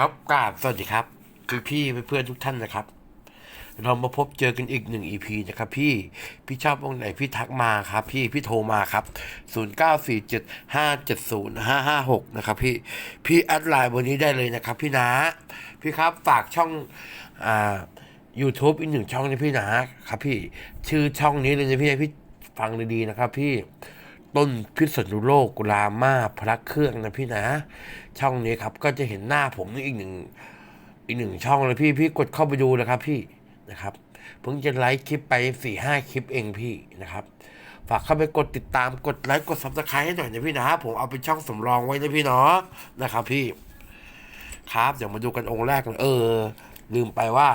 ครับกราบสวัสดีครับ คือพี่เพื่อนทุกท่านนะครับ เรามาพบเจอกันอีกหนึ่ง EP นะครับ พี่พี่ชอบวงไหนพี่ทักมาครับ พี่พี่โทรมาครับ0947570556นะครับพี่พี่แอดไลน์วันนี้ได้เลยนะครับ พี่นะพี่ครับฝากช่องอ่า YouTube อีกหนึ่งช่องนะพี่นะครับ พี่ชื่อช่องนี้เลยนะพี่พี่ฟังดีๆนะครับ พี่ต้นพิษณุโลกกุลามาพระเครื่องนะพี่นะ ช่องนี้ครับ ก็จะเห็นหน้าผมนี่อีกหนึ่งอีกหนึ่งช่องเลยพี่พี่กดเข้าไปดูนะครับพี่นะครับเพิ่งจะไลฟ์คลิปไปสี่ห้าคลิปเองพี่นะครับ ฝากเข้าไปกดติดตามกดไลค์กดซับสไครต์ให้หน่อยนะพี่นะผมเอาเป็นช่องสำรองไว้นะพี่เนาะนะครับ พี่ ครับเดี๋ยวมาดูกันองค์แรกเลยเออ ลืมไปว่า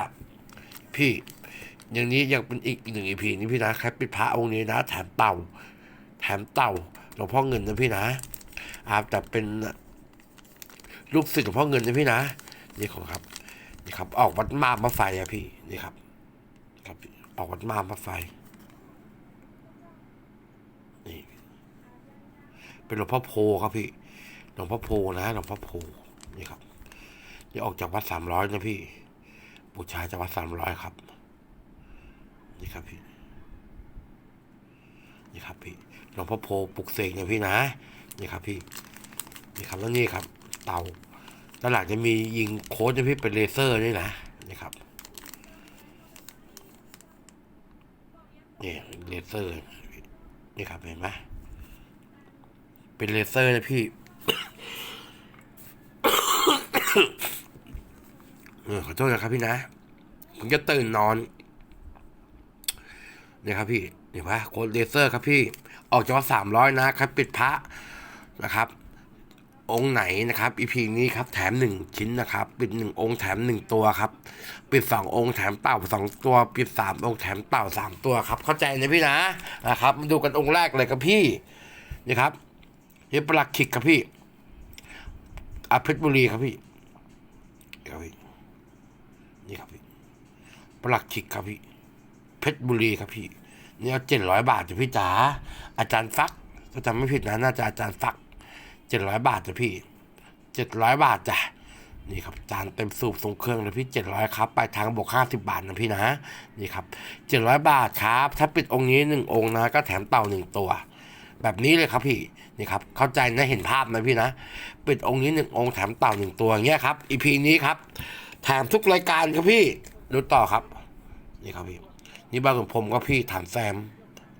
พี่อย่างนี้ยังเป็นอีกหนึ่งอีพีนี่พี่นะแค่ปิดพระองค์นี้นะแถมเต่า แถมเต่าหลวงพ่อเงินนะพี่นะอาจจะเป็น ลูกศิษย์หลวงพ่อเงินนะพี่นะ นี่ของครับ นี่ครับ ออกวัดมามาไฟอะพี่ นี่ครับ ครับ ออกวัดมามาไฟ นี่ เป็นหลวงพ่อโพครับพี่ หลวงพ่อโพนะหลวงพ่อโพ นี่ครับ นี่ออกจากวัดสามร้อยนะพี่ บูชาจากวัดสามร้อยครับ นี่ครับพี่นี่ครับพี่หลวงพ่อโพปลุกเสกนะพี่นะ นี่ครับพี่ นี่ครับแล้วนี่ครับ เตาด้านหลังจะมียิงโค้ดนะพี่เป็นเลเซอร์ด้วยนะนี่ครับนี่เลเซอร์นี่ครับเห็นไหมเป็นเลเซอร์นะพี่ขอโทษนะครับพี่นะผมจะตื่นนอนเนี่ยครับพี่เห็นปะโค้ดเลเซอร์ครับพี่ ออกจากว่าสามร้อยนะครับ ปิดพระนะครับ องค์ไหนนะครับอีพีนี้ครับแถมหนึ่งชิ้นนะครับ ปิดหนึ่งองค์แถมหนึ่งตัวครับ ปิดสององค์แถมเต่าสองตัว ปิดสามองค์แถมเต่าสามตัวครับ เข้าใจนะพี่นะนะครับมาดูกันองค์แรกเลยครับพี่นี่ครับนี่ปลักขิกครับพี่อาเพชรบุรีครับพี่นี่ครับพี่นี่ครับพี่ปลักขิกครับพี่เพชรบุรีครับพี่นี่เอาเจ็ดร้อยบาทจ้ะพี่จ๋าอาจารย์ฟักถ้าจำไม่ผิดนะน่าจะอาจารย์ฟัก เจ็ดร้อยบาทจ้ะพี่เจ็ดร้อยบาทจ้ะนี่ครับจานเต็มสูบทรงเครื่องเลยพี่เจ็ดร้อยครับไปลายทางบวกห้าสิบบาทนะพี่นะนี่ครับเจ็ดร้อยบาทครับ ถ้าปิดองค์นี้หนึ่งองค์นะก็แถมเต่าหนึ่งตัว แบบนี้เลยครับพี่นี่ครับเข้าใจนะเห็นภาพนะพี่นะ ปิดองค์นี้หนึ่งองค์แถมเต่าหนึ่งตัวอย่างเงี้ยครับอีพีนี้ครับแถมทุกรายการครับพี่ดูต่อครับ นี่ครับพี่นี่บ้านของผมก็พี่ฐานแซม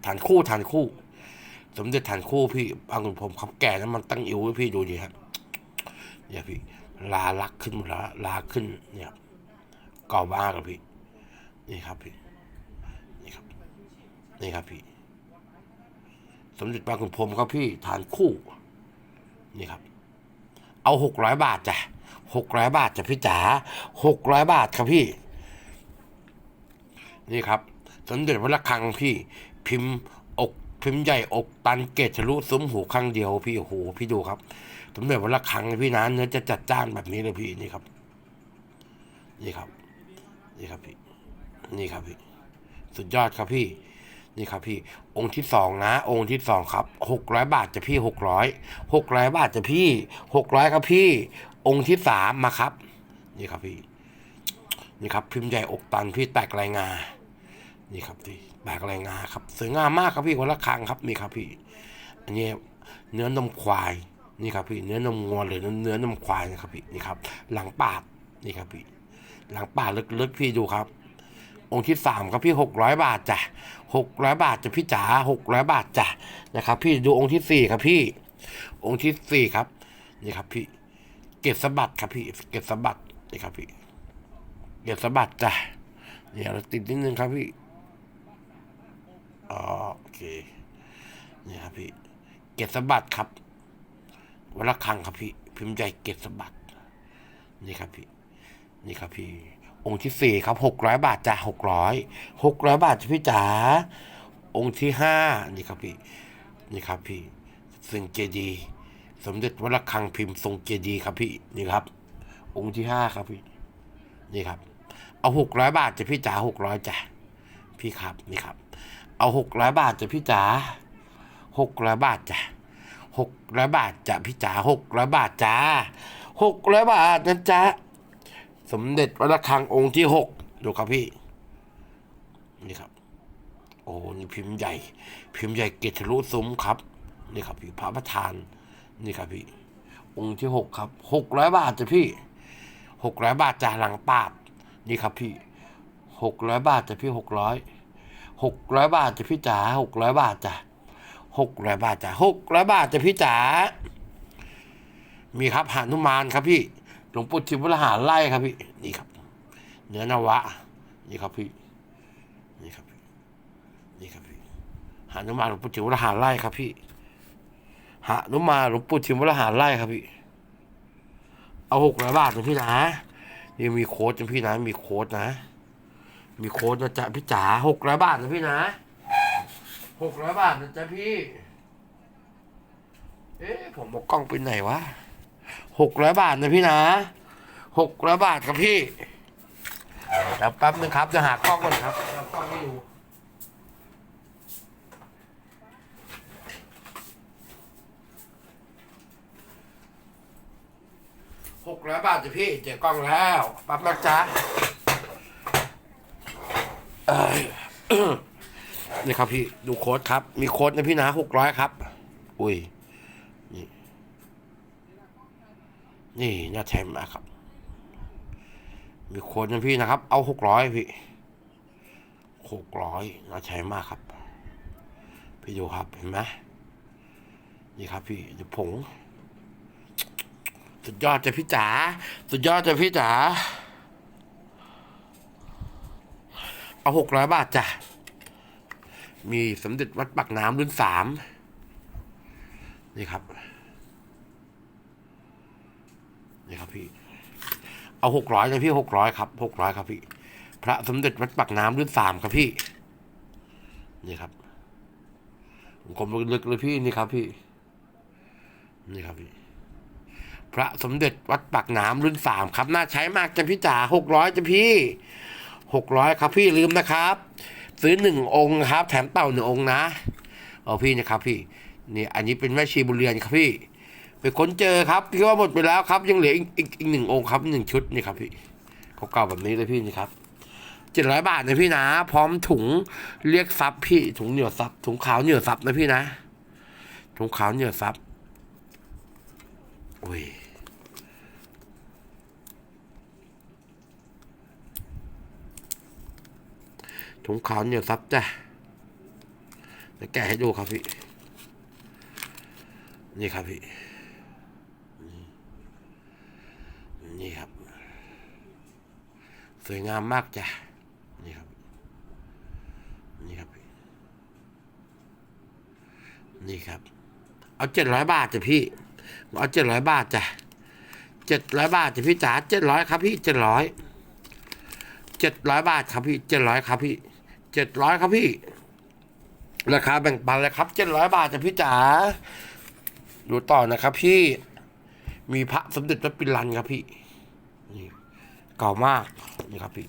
ฐานคู่ฐานคู่ สมเด็จฐานคู่พี่บ้านของผมครับแก่แล้วมันตั้งอิ๋วไว้พี่ดูดิครับเนี่ยพี่ลาลักขึ้นหมดแล้วลาขึ้นเนี่ยครับเก่ามากับพี่นี่ครับพี่นี่ครับนี่ครับพี่ สมเด็จบ้านของผมครับพี่ฐานคู่นี่ครับ เอาหกร้อยบาทจ้ะหกร้อยบาทจ้ะพี่จ๋าหกร้อยบาทครับพี่ นี่ครับ สมเด็จพระระฆังพี่ พิมพ์ พิมพ์ใหญ่อกตันเกตทะลุซุ้มหูข้างเดียวพี่โอ้โหพี่ดูครับสมเด็จพระระฆังพี่นะเนื้อจะจัดจ้านแบบนี้เลยพี่นี่ครับ นี่ครับ นี่ครับพี่ นี่ครับพี่ สุดยอดครับพี่ นี่ครับพี่ องค์ที่สองนะ องค์ที่สองครับหกร้อยบาทจะพี่หกร้อยหกร้อยบาทจะพี่หกร้อยครับพี่ องค์ที่สามมาครับ นี่ครับพี่ นี่ครับ พิมพ์ใหญ่อกตันพี่แตกรายงาน นี่ครับพี่แตกรายงาครับสวยงามมากครับพี่วันละครั้งครับนี่ครับพี่ อันนี้เนื้อนมควายนี่ครับพี่เนื้อนมงวหรือเนื้อนมควายนะครับพี่นี่ครับ หลังปาดนี่ครับพี่ หลังปาดลึกๆพี่ดูครับ องค์ที่สามครับพี่หกร้อยบาทจ้ะหกร้อยบาทจ้ะพี่จ๋าหกร้อยบาทจ้ะนะครับ พี่ดูองค์ที่สี่ครับพี่ องค์ที่สี่ครับนี่ครับพี่ เกศสะบัดครับพี่เกศสะบัดนี่ครับพี่เกศสะบัดจ้ะเดี๋ยวเราติดนิดนึงครับพี่ อ๋อโอเคนี่ครับพี่ เกศสบัดครับวัละคังครับพี่ พิมพ์ใหญ่เกศสบัดนี่ครับพี่ นี่ครับพี่ องค์ที่สี่ครับหกร้อยบาทจ้ะหกร้อยหกร้อยบาทจ้ะพี่จ๋าองค์ที่ห้านี่ครับพี่ นี่ครับพี่ซึ่งเจดีสมเด็จวัดระฆังพิมพ์ทรงเจดีครับพี่นี่ครับ องค์ที่ห้าครับพี่ นี่ครับ เอาหกร้อยบาทจ้ะพี่จ๋าหกร้อยจ้ะพี่ครับนี่ครับ เอาหกร้อยบาทจ้ะพี่จ๋าหกร้อยบาทจ้ะหกร้อยบาทจ้ะพี่จ๋าหกร้อยบาทจ้าหกร้อยบาทนะจ๊ะสมเด็จวัดระฆังองค์ที่หกดูครับพี่ นี่ครับ โอ้นี่พิมพ์ใหญ่ พิมพ์ใหญ่เกตทะลุซุ้มครับ นี่ครับพี่พระประธาน นี่ครับพี่ องค์ที่หกครับหกร้อยบาทจ้ะพี่หกร้อยบาทจ่าหลังปาดนี่ครับพี่หกร้อยบาทจ้ะพี่หกร้อย หกร้อยบาทจ้ะพี่จ๋าหกร้อยบาทจ้ะหกร้อยบาทจ้ะหกร้อยบาทจ้ะพี่จ๋ามีครับหานุมานครับพี่หลวงปู่ทิมวรหารไล่ครับพี่นี่ครับ เนื้อนวะ นี่ครับพี่นี่ครับพี่นี่ครับพี่หานุมานหลวงปู่ทิมวรหารไล่ครับพี่หานุมานหลวงปู่ทิมวรหารไล่ครับพี่เอาหกร้อยบาทนะพี่นะนี่มีโค้ดนะพี่นะมีโค้ดนะ มีโค้ดนะจ๊ะพี่จ๋าหกร้อยบาทนะพี่นะหกร้อยบาทนะจ๊ะพี่ เอ๊ะผมบอกกล้องไปไหนวะหกร้อยบาทนะพี่นะหกร้อยบาทครับพี่เดี๋ยวแป๊บนึงครับจะหากล้องก่อนครับเอากล้องให้ดูหกร้อยบาทจ้ะพี่เจอกล้องแล้วแป๊บนะจ๊ะ นี่ครับพี่ดูโค้ดครับ มีโค้ดนะพี่นะหกร้อยครับ อุ้ย นี่ นี่น่าใช้มากครับ มีโค้ดนะพี่นะครับ เอาหกร้อยพี่หกร้อยน่าใช้มากครับ พี่ดูครับเห็นไหมนี่ครับพี่เดี๋ยวผง สุดยอดจ้ะพี่จ๋า สุดยอดจ้ะพี่จ๋า เอาหกร้อยบาทจ้ะ มีสมเด็จวัดปักน้ำรุ่นสามนี่ครับ นี่ครับพี่ เอาหกร้อยนะพี่หกร้อยครับหกร้อยครับพี่ พระสมเด็จวัดปักน้ำรุ่นสามครับพี่ นี่ครับผมลึกๆเลยพี่นี่ครับพี่ นี่ครับพี่พระสมเด็จวัดปากน้ำรุ่นสามครับ น่าใช้มากจ้ะพี่จ๋าหกร้อยจ้ะพี่ หกร้อยครับพี่ลืมนะครับ ซื้อหนึ่งองค์ครับ แถมเต่าหนึ่งองค์นะเอาพี่นะครับพี่นี่อันนี้เป็นแม่ชีบุเรียนครับพี่ไปค้นเจอครับพี่ว่าหมดไปแล้วครับ ยังเหลืออีกอีกอีกหนึ่งองค์ครับหนึ่งชุดนี่ครับพี่เก่าๆแบบนี้เลยพี่นี่ครับเจ็ดร้อยบาทนะพี่นะ พร้อมถุงเรียกซับพี่ถุงเหนียวซับถุงขาวเหนียวซับนะพี่นะถุงขาวเหนียวซับอุ้ย ถุงขาวเหนียวซับจ้ะเดี๋ยวแกะให้ดูครับพี่ นี่ครับพี่นี่ครับ สวยงามมากจ้ะ นี่ครับ นี่ครับ นี่ครับ เอาเจ็ดร้อยบาทจ้ะพี่ เอาเจ็ดร้อยบาทจ้ะเจ็ดร้อยบาทจ้ะพี่จ๋าเจ็ดร้อยครับพี่เจ็ดร้อย เจ็ดร้อยบาทครับพี่เจ็ดร้อยครับพี่ เจ็ดร้อยครับพี่ ราคาแบ่งปันเลยครับเจ็ดร้อยบาทจ้ะพี่จ๋าดูต่อนะครับพี่ มีพระสมเด็จพระปิลันครับพี่ นี่เก่ามากนี่ครับพี่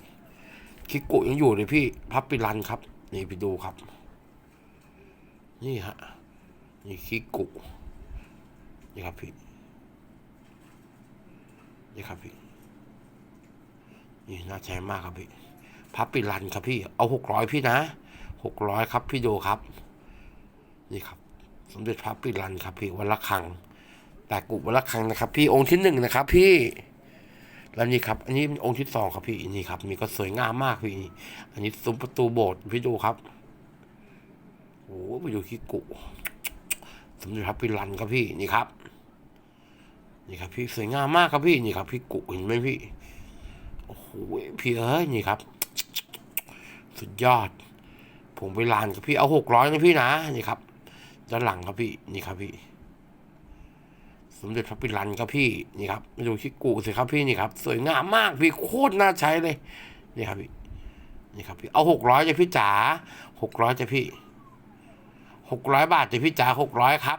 คิกุยังอยู่เลยพี่ พระปิลันครับ นี่ไปดูครับ นี่ฮะ นี่คิกุนี่ครับพี่นี่ครับพี่ นี่น่าใช้มากครับพี่ พับปิลันครับพี่ เอาหกร้อยพี่นะหกร้อยครับพี่ดูครับ นี่ครับ สมเด็จพระปิลันครับพี่วันละครั้งแต่กุวันละครั้งนะครับ พี่องค์ที่หนึ่งนะครับ พี่แล้วนี่ครับ อันนี้เป็นองค์ที่สองครับพี่นี่ครับมีก็สวยงามมากพี่ อันนี้ซุ้มประตูโบสถ์พี่ดูครับโอ้โหไปดูขี้กุสมเด็จพระปิลันครับพี่นี่ครับ นี่ครับ พี่สวยงามมากครับพี่นี่ครับ พี่กุเห็นไหมพี่โอ้โหพี่เอ้ยนี่ครับ สุดยอด ผมไปลานกับพี่เอาหกร้อยนะพี่นะนี่ครับ ด้านหลังครับพี่นี่ครับพี่ สมเด็จพระปิรันครับพี่นี่ครับมาดูชิกุสิครับพี่นี่ครับ สวยงามมากพี่โคตรน่าใช้เลยนี่ครับพี่นี่ครับพี่เอาหกร้อยจะพี่จ๋าหกร้อยจะพี่หกร้อยบาทจะพี่จ๋าหกร้อยครับ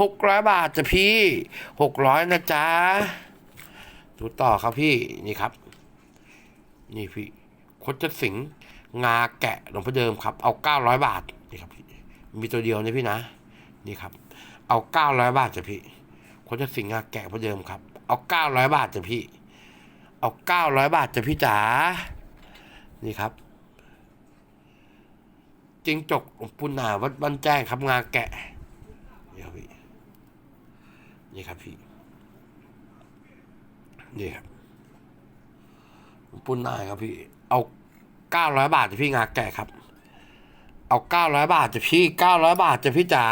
หกร้อยบาทจะพี่หกร้อยนะจ๊ะดูต่อครับพี่นี่ครับ นี่พี่คดจะสิง งาแกะหลวงพ่อเดิมครับ เอาเก้าร้อยบาทนี่ครับพี่มีตัวเดียวนะพี่นะ นี่ครับ เอาเก้าร้อยบาทจ้ะพี่คดจะสิงงาแกะพระเดิมครับ เอาเก้าร้อยบาทจ้ะพี่ เอาเก้าร้อยบาทจ้ะพี่จ๋านี่ครับจิงจกหลวงปู่หนาวัดบ้านแจ้งครับงาแกะนี่ครับพี่นี่ครับพี่นี่ครับหลวงปู่หนาครับพี่เอา เก้าร้อยบาทจะพี่งาแกะครับ เอาเก้าร้อยบาทจะพี่เก้าร้อยบาทจะพี่จ๋า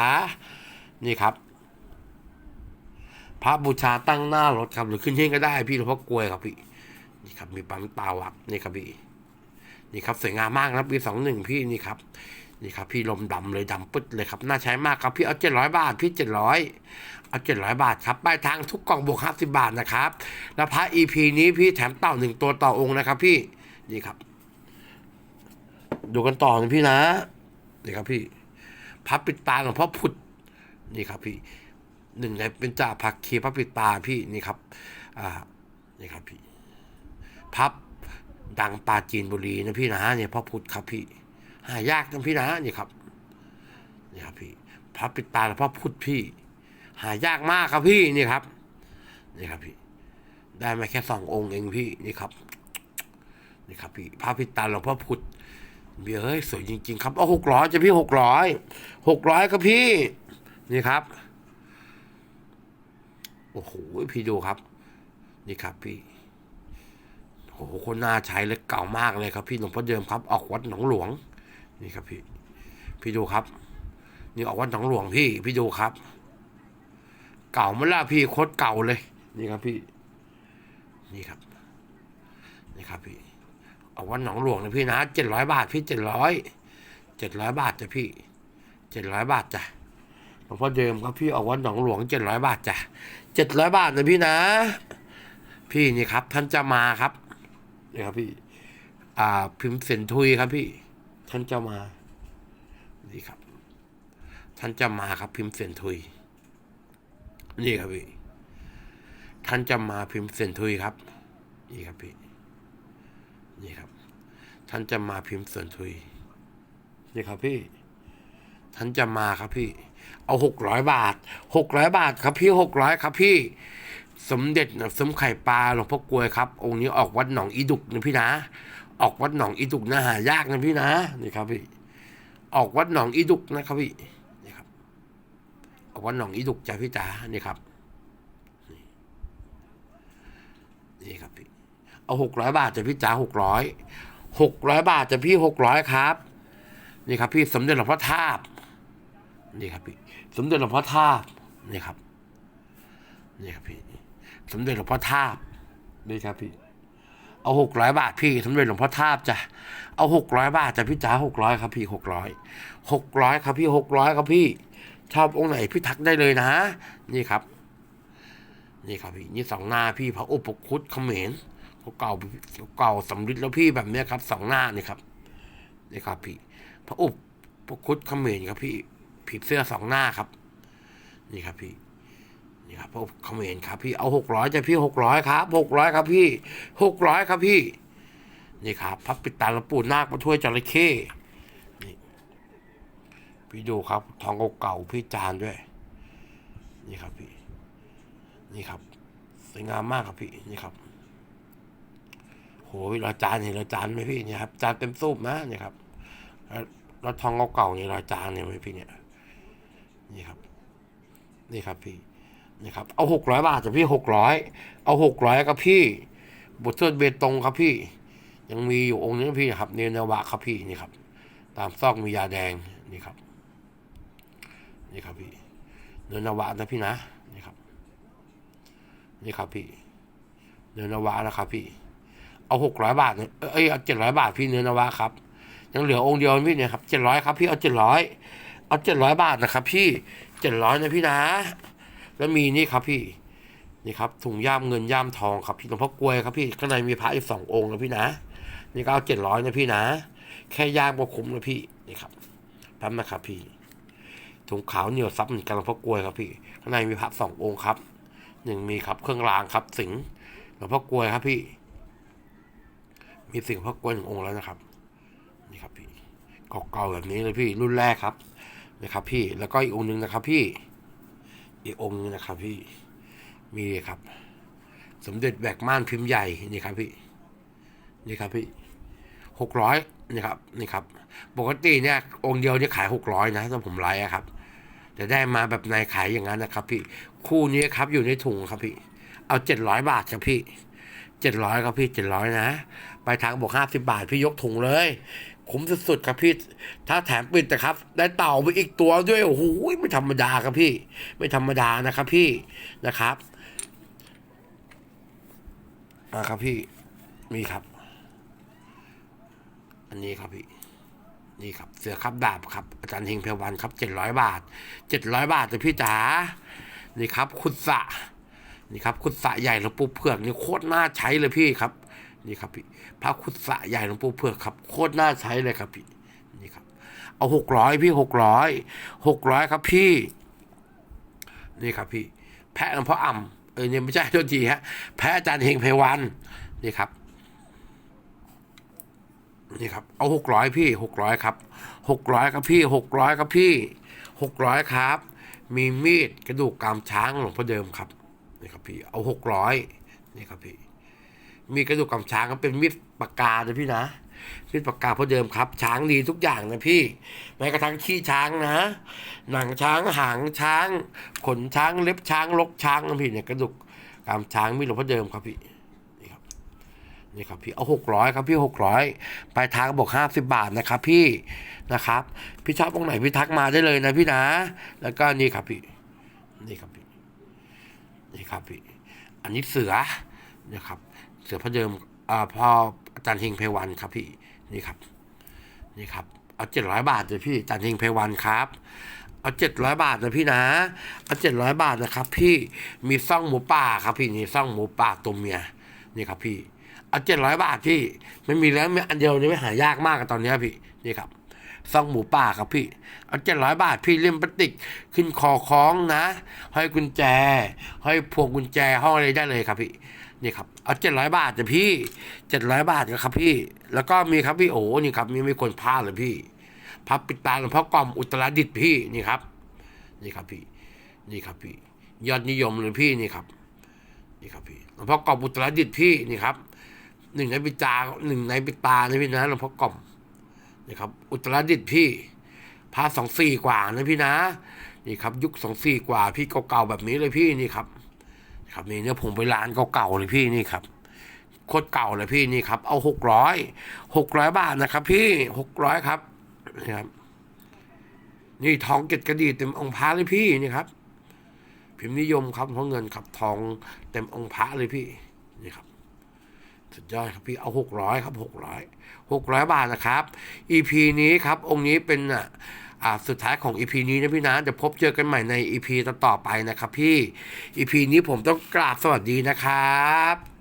นี่ครับ พระบูชาตั้งหน้ารถครับหรือขึ้นเช่นก็ได้พี่หลวงพ่อกลวยครับพี่ นี่ครับมีปั๊มตาครับนี่ครับพี่ นี่ครับสวยงามมากนะครับปีสองหนึ่งพี่นี่ครับ นี่ครับ พี่ลมดำเลยดำปึ๊ดเลยครับ น่าใช้มากครับพี่เอาเจ็ดร้อยบาทพี่เจ็ดร้อยเอาเจ็ดร้อยบาทครับป้ายทางทุกกล่องบวกห้าสิบาทนะครับ แล้วพระอีพีนี้พี่แถมเต่าหนึ่งตัวต่อองค์นะครับ พี่ นี่ครับ ดูกันต่อนะพี่นะ นี่ครับพี่พระปิดตาหลวงพ่อพุธนี่ครับพี่หนึ่งในเป็นจ่าผักเคพระปิดตาพี่นี่ครับ อ่า นี่ครับพี่ พับดังปาจีนบุรีนะพี่นะเนี่ยพ่อพุธครับพี่ หายากนะพี่นะนี่ครับนี่ครับพี่พระปิดตาหลวงพ่อพุธพี่ หายากมากครับพี่นี่ครับนี่ครับพี่ ได้มาแค่สององค์เองพี่นี่ครับนี่ครับพี่พระปิดตาหลวงพ่อพุธ เบียร์เฮ้ยสวยจริง ๆ ครับเอาหกร้อยจะพี่หกร้อยหกร้อยครับพี่ นี่ครับ โอ้โหพี่ดูครับ นี่ครับพี่โอ้โหคนน่าใช้เลยเก่ามากเลยครับ พี่หลวงพ่อเดิมครับ ออกวัดหนองหลวง นี่ครับพี่ พี่ดูครับ นี่ออกวัดหนองหลวงพี่ พี่ดูครับ เก่ามาแล้วพี่โคตรเก่าเลย นี่ครับพี่ นี่ครับ นี่ครับพี่ ออกวัดหนองหลวงนะพี่นะเจ็ดร้อยบาทพี่เจ็ดร้อยเจ็ดร้อยบาทจ้ะพี่เจ็ดร้อยบาทจ้ะหลวงพ่อเดิมครับพี่ออกวัดหนองหลวงเจ็ดร้อยบาทจ้ะเจ็ดร้อยบาทนะพี่นะ พี่นี่ครับ ท่านจะมาครับนี่ครับพี่ อ่า พิมพ์เซนทุยครับพี่ ท่านจะมานี่ครับ ท่านจะมาครับ พิมพ์เซนทุยนี่ครับพี่ท่านจะมาพิมพ์เซนทุยครับนี่ครับพี่ นี่ครับ ท่านจะมาพิมพ์เซนทุยนี่ครับพี่ ท่านจะมาครับพี่ เอาหกร้อยบาทหกร้อยบาทครับพี่หกร้อยครับพี่ สมเด็จนะสมไข่ปลาหลวงพ่อกลวยครับองค์นี้ออกวัดหนองอีดุกนะพี่นะ ออกวัดหนองอีดุกนะหายากนะพี่นะนี่ครับพี่ ออกวัดหนองอีดุกนะครับพี่นี่ครับ ออกวัดหนองอีดุกจ้ะพี่จ๋านี่ครับนี่ครับ เอาหกร้อยบาทจะพี่จ๋าหกร้อยหกร้อยบาทจะพี่หกร้อยครับ นี่ครับ พี่สมเด็จหลวงพ่อทาบนี่ครับพี่สมเด็จหลวงพ่อทาบนี่ครับนี่ครับพี่สมเด็จหลวงพ่อทาบนี่ครับพี่เอาหกร้อยบาทพี่สมเด็จหลวงพ่อทาบจ้ะเอาหกร้อยบาทจ้ะพี่จ๋าหกร้อยครับพี่หกร้อยหกร้อยครับพี่หกร้อยครับพี่ ชอบองค์ไหนพี่ทักได้เลยนะ นี่ครับ นี่ครับพี่นี่สองหน้าพี่พระอุปคุตเขมร เขาเก่าเก่าสำริดแล้วพี่แบบเนี้ยครับสองหน้านี่ครับนี่ครับพี่พระอุปพระคุตเขมรครับพี่ผีเสื้อสองหน้าครับ นี่ครับพี่นี่ครับพวกเขมรครับ พี่เอาหกร้อยจะพี่หกร้อยครับหกร้อยครับพี่หกร้อยครับพี่ นี่ครับพระปิดตาลวงปู่นาคมาถ้วยจระเข้นี่พี่ดูครับทองเก่าๆพี่จานด้วย นี่ครับพี่ นี่ครับสวยงามมากครับพี่นี่ครับ โหเราจานเห็นเราจานไหมพี่เนี่ยครับจานเต็มสูบนะเนี่ยครับแล้วทองเก่าๆนี่เราจานเนี่ยไหมพี่เนี่ยนี่ครับ นี่ครับพี่นี่ครับเอาหกร้อยบาทจ้ะพี่หกร้อยเอาหกร้อยครับพี่บุตรเทิดเบตงครับพี่ ยังมีอยู่องค์นึงพี่ครับเนนวะครับพี่นี่ครับ ตามซอกมียาแดงนี่ครับ นี่ครับพี่เนนวะนะพี่นะนี่ครับ นี่ครับพี่เนนวะนะครับพี่ เอาหกร้อยบาทเนี่ยเอ้ยเอาเจ็ดร้อยบาทพี่เนื้อนวะครับยังเหลือองค์เดียวพี่เนี่ยครับเจ็ดร้อยครับพี่เอาเจ็ดร้อยเอาเจ็ดร้อยบาทนะครับ พี่เจ็ดร้อยนะพี่นะ แล้วมีนี่ครับพี่นี่ครับถุงย่ามเงินย่ามทองครับพี่หลวงพ่อกลวยครับพี่ข้างในมีพระอีกสององค์นะพี่นะนี่ก็เอาเจ็ดร้อยนะพี่นะ แค่ย่ามก็คุ้มนะพี่นี่ครับแป๊บนะครับพี่ถุงขาวเหนียวซับเหมือนกันหลวงพ่อกลวยครับพี่ข้างในมีพระสององค์ครับหนึ่งมีครับเครื่องรางครับสิงหลวงพ่อกลวยครับพี่ มีสิงห์หลวงพ่อกลวยหนึ่งองค์แล้วนะครับ นี่ครับพี่เก่าๆแบบนี้เลยพี่รุ่นแรกครับนะครับ พี่แล้วก็อีกองค์หนึ่งนะครับ พี่ อีกองค์หนึงนะครับ พี่มีครับ สมเด็จแบกม่านพิมพ์ใหญ่นี่ครับพี่นี่ครับพี่หกร้อยนี่ครับนี่ครับ ปกติเนี่ยองค์เดียวเนี่ยขายหกร้อยนะถ้าผมไลฟ์อะครับแต่ได้มาแบบในขายอย่างนั้นนะครับ พี่คู่นี้ครับอยู่ในถุงครับพี่ เอาเจ็ดร้อยบาทครับพี่เจ็ดร้อยครับพี่เจ็ดร้อยนะ ปลายทางบอกห้าสิบาท พี่ยกถุงเลย คุ้มสุดๆครับพี่ ถ้าแถมปิดนะครับ ได้เต่าไปอีกตัวด้วย โอ้โห ไม่ธรรมดาครับพี่ ไม่ธรรมดานะครับพี่ นะครับอ่าครับพี่ มีครับ อันนี้ครับพี่นี่ครับเสือครับดาบครับอาจารย์เฮงเพลวันครับเจ็ดร้อยบาทเจ็ดร้อยบาทเลยพี่จ๋านี่ครับคุดสะนี่ครับคุดสะใหญ่หลวงปู่เผือกนี่โคตรน่าใช้เลยพี่ครับ นี่ครับพี่พระคุดสะใหญ่หลวงปู่เผือกครับโคตรน่าใช้เลยครับพี่นี่ครับ เอาหกร้อยพี่หกร้อยหกร้อยครับพี่ นี่ครับพี่ แพะหลวงพ่ออ่ำเออเนี่ยไม่ใช่โทษทีฮะแพะอาจารย์เฮงเพวันนี่ครับนี่ครับเอาหกร้อยพี่หกร้อยครับหกร้อยครับพี่หกร้อยครับพี่หกร้อยครับ มีมีดกระดูกกามช้างหลวงพ่อเดิมครับนี่ครับพี่เอาหกร้อยนี่ครับพี่ มีกระดูกกำช้างก็เป็นมีดปากกานะพี่นะมีดปากกาเพราะเดิมครับ ช้างดีทุกอย่างนะพี่ แม้กระทั่งขี้ช้างนะ หนังช้างหางช้าง ขนช้างเล็บช้างลกช้างนะพี่เนี่ยกระดูกกำช้างมีหลวงพ่อเดิมครับพี่นี่ครับนี่ครับพี่เอาหกร้อยครับพี่หกร้อยปลายทางบอกห้าสิบบาทนะครับ พี่นะครับ พี่ชอบตรงไหนพี่ทักมาได้เลยนะพี่นะ แล้วก็นี่ครับพี่ นี่ครับพี่นี่ครับพี่ อันนี้เสือนะครับ เสือพระเดิมอ่าพออาจารย์เฮงเพวันครับพี่นี่ครับ นี่ครับ เอาเจ็ดร้อยบาทเลยพี่อาจารย์เฮงเพวันครับ เอาเจ็ดร้อยบาทนะพี่นะเอาเจ็ดร้อยบาทนะครับ พี่มีซ่องหมูป่าครับ พี่นี่ซ่องหมูป่าตัวเมียนี่ครับพี่เอาเจ็ดร้อยบาทพี่ไม่มีแล้วไม่อันเดียวนี่ไม่หายากมากตอนนี้พี่นี่ครับซ่องหมูป่าครับพี่ เอาเจ็ดร้อยบาทพี่เล่มพลาสติกขึ้นคอคล้องนะห้อยกุญแจห้อยพวงกุญแจห้องอะไรได้เลยครับพี่ นี่ครับเอาเจ็ดร้อยบาทจ้ะพี่เจ็ดร้อยบาทนะครับพี่ แล้วก็มีครับพี่โอ้นี่ครับมีไม่คนพลาดเลยพี่พับปิดตาหลวงพ่อกล่อมอุตรดิตพี่นี่ครับ นี่ครับพี่ นี่ครับพี่ ยอดนิยมเลยพี่นี่ครับ นี่ครับพี่หลวงพ่อกล่อมอุตรดิตพี่นี่ครับหนึ่งในปิดตาหนึ่งในปิดตานะพี่นะหลวงพ่อกล่อมนี่ครับ อุตรดิตพี่พาสองสี่กว่านะพี่นะ นี่ครับ ยุคสองสี่กว่าพี่เก่าๆแบบนี้เลยพี่นี่ครับ ครับนี่เนี่ยผมไปร้านเก่าๆเลยพี่นี่ครับโคตรเก่าเลยพี่นี่ครับ เอาหกร้อยหกร้อยบาทนะครับ พี่หกร้อยครับนี่ครับ นี่ทองเกล็ดกระดีเต็มองค์พระเลยพี่นี่ครับ พิมพ์นิยมครับเพราะเงินครับทองเต็มองค์พระเลยพี่นี่ครับสุดยอดครับพี่เอาหกร้อยครับหกร้อยหกร้อยบาทนะครับ EP นี้ครับ องค์นี้เป็นอะ อ่าสุดท้ายของ EP นี้นะพี่นะเดี๋ยวพบเจอกันใหม่ใน EP ต่อๆไปนะครับพี่ EP นี้ผมต้องกราบสวัสดีนะครับ